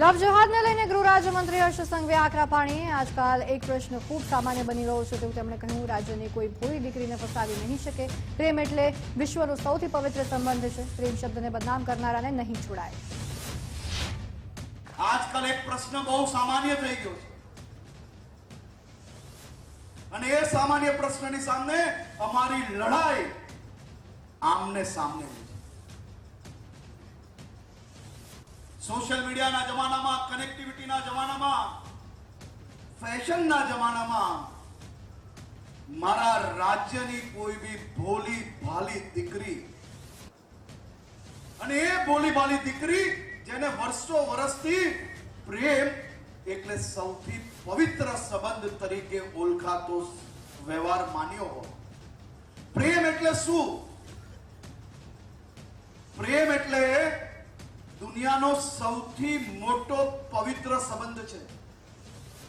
લવ લઈને ગૃહ રાજ્યમંત્રી હર્ષ સંઘવી આકરા પાણીએ. આજકાલ એક પ્રશ્ન ખૂબ સામાન્ય બની રહ્યો છે. તેવું તેમણે કહ્યું, રાજ્યની કોઈ ભોળી દીકરીને ફસાવી નહીં શકે. પ્રેમ એટલે વિશ્વનો સૌથી પવિત્ર સંબંધ છે. પ્રેમ શબ્દને બદનામ કરનારાને નહીં છોડાય. આજકાલ એક પ્રશ્ન બહુ સામાન્ય થઈ ગયો છે. અને એ સામાન્ય પ્રશ્નની સામે અમારી લડાઈ આમને સામને સોશિયલ મીડિયાના જમાનામાં કનેક્ટિવિટીના જમાનામાં, ફેશનના જમાનામાં મારા રાજ્યની કોઈ બી ભોલી ભાલી દીકરી અને એ બોલી ભાલી દીકરી જેને વર્ષો વર્ષથી પ્રેમ એટલે સૌથી પવિત્ર સંબંધ તરીકે ઓળખાતો વ્યવહાર માન્યો હોય. પ્રેમ એટલે શું? પ્રેમ એટલે દુનિયાનો સૌથી મોટો પવિત્ર સંબંધ છે.